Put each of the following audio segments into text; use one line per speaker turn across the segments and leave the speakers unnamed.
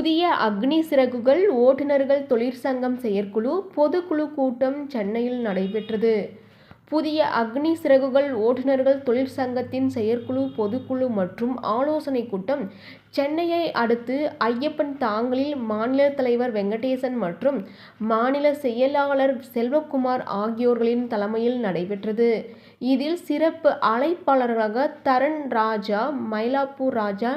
புதிய அக்னி சிறகுகள் ஓட்டுநர்கள் தொழிற்சங்கம் செயற்குழு பொதுக்குழு கூட்டம் சென்னையில் நடைபெற்றது. புதிய அக்னி சிறகுகள் ஓட்டுநர்கள் தொழிற்சங்கத்தின் செயற்குழு பொதுக்குழு மற்றும் ஆலோசனை கூட்டம் சென்னையை அடுத்து ஐயப்பன் தாங்கலில் மாநில தலைவர் வெங்கடேசன் மற்றும் மாநில செயலாளர் செல்வகுமார் ஆகியோர்களின் தலைமையில் நடைபெற்றது. இதில் சிறப்பு அழைப்பாளர்களாக தரண் ராஜா மயிலாப்பூர் ராஜா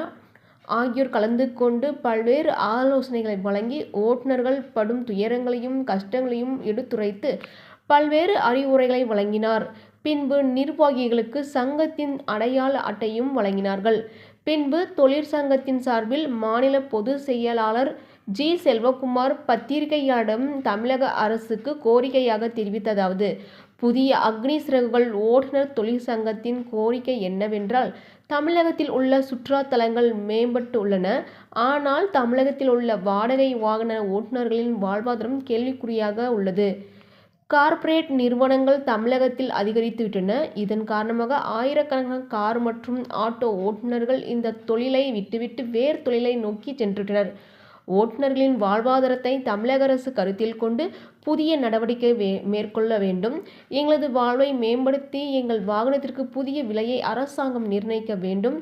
ஆகியோர் கலந்து கொண்டு பல்வேறு ஆலோசனைகளை வழங்கி ஓட்டுநர்கள் படும் துயரங்களையும் கஷ்டங்களையும் எடுத்துரைத்து பல்வேறு அறிவுரைகளை வழங்கினார். பின்பு நிர்வாகிகளுக்கு சங்கத்தின் அடையாள அட்டையும் வழங்கினார்கள். பின்பு தொழிற்சங்கத்தின் சார்பில் மாநில பொதுச் செயலாளர் ஜி. செல்வகுமார் பத்திரிகையாளரிடம் தமிழக அரசுக்கு கோரிக்கையாக தெரிவித்ததாவது புதிய அக்னி சிறகுகள் ஓட்டுநர் தொழிற்சங்கத்தின் கோரிக்கை என்னவென்றால் தமிழகத்தில் உள்ள சுற்றுலா தலங்கள் மேம்பட்டு உள்ளன. ஆனால் தமிழகத்தில் உள்ள வாடகை வாகன ஓட்டுநர்களின் வாழ்வாதாரம் கேள்விக்குறியாக உள்ளது. கார்ப்பரேட் நிறுவனங்கள் தமிழகத்தில் அதிகரித்துவிட்டன. இதன் காரணமாக ஆயிரக்கணக்கான கார் மற்றும் ஆட்டோ ஓட்டுநர்கள் இந்த தொழிலை விட்டுவிட்டு வேறு தொழிலை நோக்கி சென்றுவிட்டனர். ஓட்டுநர்களின் வாழ்வாதாரத்தை தமிழக அரசு கருத்தில் கொண்டு புதிய நடவடிக்கை வே மேற்கொள்ள வேண்டும். எங்களது வாழ்வை மேம்படுத்தி எங்கள் வாகனத்திற்கு புதிய விலையை அரசாங்கம் நிர்ணயிக்க வேண்டும்.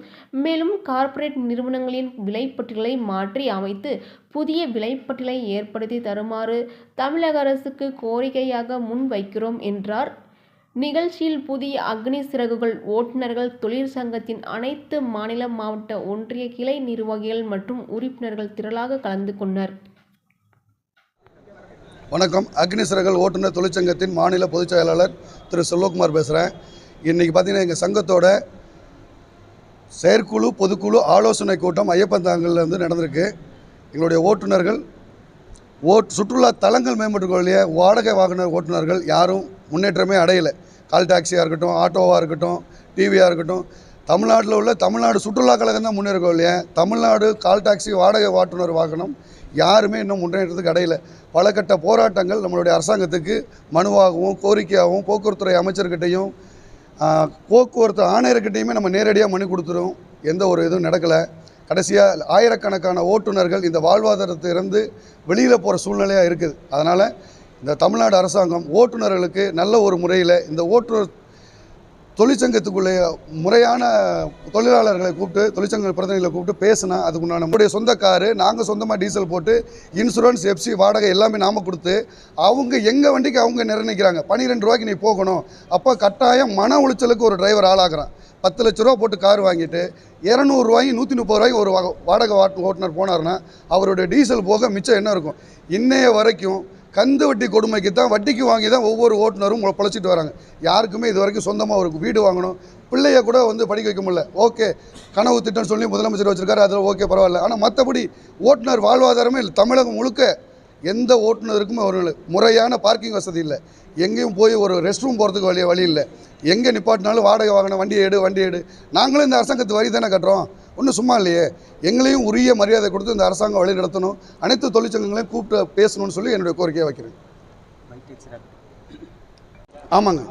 மேலும் கார்ப்பரேட் நிறுவனங்களின் விலைப்பட்டியலை மாற்றி அமைத்து புதிய விலைப்பட்டியலை ஏற்படுத்தி தருமாறு தமிழக அரசுக்கு கோரிக்கையாக முன்வைக்கிறோம் என்றார். நிகழ்ச்சியில் புதிய அக்னி சிறகுகள் ஓட்டுநர்கள் தொழிற்சங்கத்தின் அனைத்து மாநில மாவட்ட ஒன்றிய கிளை நிர்வாகிகள் மற்றும் உறுப்பினர்கள் திரளாக கலந்து கொண்டனர்.
வணக்கம். அக்னி சிறகுகள் ஓட்டுநர் தொழிற்சங்கத்தின் மாநில பொதுச் செயலாளர் திரு செல்வகுமார் பேசுகிறேன் இன்றைக்கி பார்த்தீங்கன்னா எங்கள் சங்கத்தோட செயற்குழு பொதுக்குழு ஆலோசனை கூட்டம் ஐயப்பந்தாங்கல்ல இருந்து நடந்திருக்கு. எங்களுடைய ஓட்டுநர்கள் ஓட் சுற்றுலா தலங்கள் மேம்பட்டுக்கொள்ளிய வாடகை வாகன ஓட்டுநர்கள் யாரும் முன்னேற்றமே அடையலை. கால் டாக்ஸியாக இருக்கட்டும் ஆட்டோவாக இருக்கட்டும் டிவியாக இருக்கட்டும் தமிழ்நாட்டில் உள்ள தமிழ்நாடு சுற்றுலா கழகம் தான் முன்னேறும் இல்லையா? தமிழ்நாடு கால் டாக்ஸி வாடகை ஓட்டுநர் வாகனம் யாருமே இன்னும் முன்னேற்றத்துக்கு அடையலை. பல கட்ட போராட்டங்கள் நம்மளுடைய அரசாங்கத்துக்கு மனுவாகவும் கோரிக்கையாகவும் போக்குவரத்துறை அமைச்சர்கிட்டையும் போக்குவரத்து ஆணையர்கிட்டையுமே நம்ம நேரடியாக மனு கொடுத்துரும் எந்த ஒரு இதுவும் நடக்கலை. கடைசியாக ஆயிரக்கணக்கான ஓட்டுநர்கள் இந்த வாழ்வாதாரத்தை இருந்து வெளியில் போகிற சூழ்நிலையாக இருக்குது. அதனால் இந்த தமிழ்நாடு அரசாங்கம் ஓட்டுநர்களுக்கு நல்ல ஒரு முறையில் இந்த ஓட்டுநர் தொழிற்சங்கத்துக்குள்ளே முறையான தொழிலாளர்களை கூப்பிட்டு தொழிற்சங்க பிரதிநிதிகளை கூப்பிட்டு பேசினா அதுக்குண்டான நம்முடைய சொந்த காரு நாங்கள் சொந்தமாக டீசல் போட்டு இன்சூரன்ஸ் எஃப்சி வாடகை எல்லாமே நாம் கொடுத்து அவங்க எங்கள் வண்டிக்கு அவங்க நிர்ணயிக்கிறாங்க. பன்னிரெண்டு ரூபாய்க்கு நீ போகணும். அப்போ கட்டாயம் மன உளைச்சலுக்கு ஒரு டிரைவர் ஆளாகிறான். பத்து லட்ச ரூபா போட்டு கார் வாங்கிட்டு இரநூறுவாய்க்கு நூற்றி முப்பது ரூபாய்க்கு ஒரு வாடகை ஓட்டுநர் போனார்னா அவருடைய டீசல் போக மிச்சம் என்ன இருக்கும்? இன்னைய வரைக்கும் கந்து வட்டி கொடுமைக்கு தான் வட்டிக்கு வாங்கி தான் ஒவ்வொரு ஓட்டுநரும் பழச்சிட்டு வராங்க. யாருக்குமே இது வரைக்கும் சொந்தமாக ஒரு வீடு வாங்கணும். பிள்ளைய கூட வந்து படிக்க வைக்க முடியல. ஓகே கனவு திட்டம்னு சொல்லி முதலமைச்சர் வச்சிருக்காரு அதில் ஓகே பரவாயில்ல. ஆனால் மற்றபடி ஓட்டுநர் வாழ்வாதாரமே இல்லை. தமிழகம் முழுக்க எந்த ஓட்டுநருக்குமே ஒரு முறையான பார்க்கிங் வசதி இல்லை. எங்கேயும் போய் ஒரு ரெஸ்ட் ரூம் போகிறதுக்கு வழி வழி இல்லை. எங்கே நிப்பாட்டினாலும் வாடகை வாங்கின வண்டி எடு வண்டி எடு. நாங்களும் இந்த அரசாங்கத்து வரி தானே கட்டுறோம். ஒன்றும் சும்மா இல்லையே. எங்களையும் உரிய மரியாதை கொடுத்து இந்த அரசாங்கம் வழி நடத்தணும். அனைத்து தொழிற்சங்கங்களையும் கூப்பிட்டு பேசணும்னு சொல்லி என்னுடைய கோரிக்கையை வைக்கிறேன். ஆமாங்க.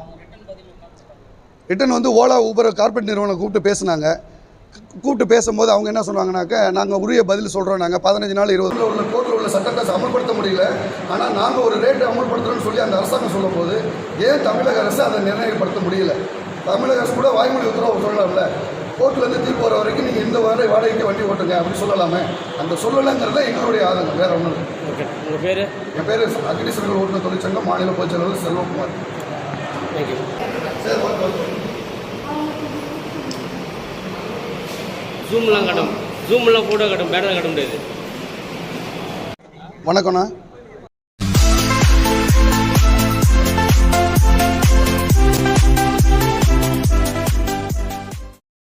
ரிட்டன் வந்து ஓலா ஊபர் கார்பரேட் நிறுவனம் கூப்பிட்டு பேசுனாங்க. கூப்பிட்டு பேசும்போது அவங்க என்ன சொன்னாங்கனாக்க நாங்கள் உரிய பதில் சொல்கிறோம் நாங்கள் பதினஞ்சு நாள் இருபது உள்ள கோர்ட்டில் உள்ள சட்டத்தை அமல்படுத்த முடியல. ஆனால் நாங்கள் ஒரு ரேட்டு அமல்படுத்துகிறோம்னு சொல்லி அந்த அரசாங்கம் சொல்லும்போது ஏன் தமிழக அரசு அதை நிர்ணயப்படுத்த முடியல? தமிழக அரசு கூட வாய்மொழி உத்தரவு சொல்லலாம்ல. கோர்ட்லேருந்து தீர்ப்பு வர வரைக்கும் நீங்கள் இந்த வார வாடகைக்கு வண்டி ஓட்டுங்க அப்படின்னு சொல்லலாமே. அந்த சொல்லலைங்கிறது தான் எங்களுடைய ஆதங்கம். வேறு ஒன்றும்
ஓகே. உங்கள் பேர்?
என் பேர் அக்னிசர்கள் ஓட்டுநர் தொழிற்சங்கம் மாநில பொதுச் செயலாளர் செல்வகுமார்.
தேங்க்யூ
சரி.
ஜூம்லாம் கட்டும். ஜூம்லாம் ஃபோட்டோ கட்டும். பேனர் கட்ட முடியாது.
வணக்கம்ண்ணா.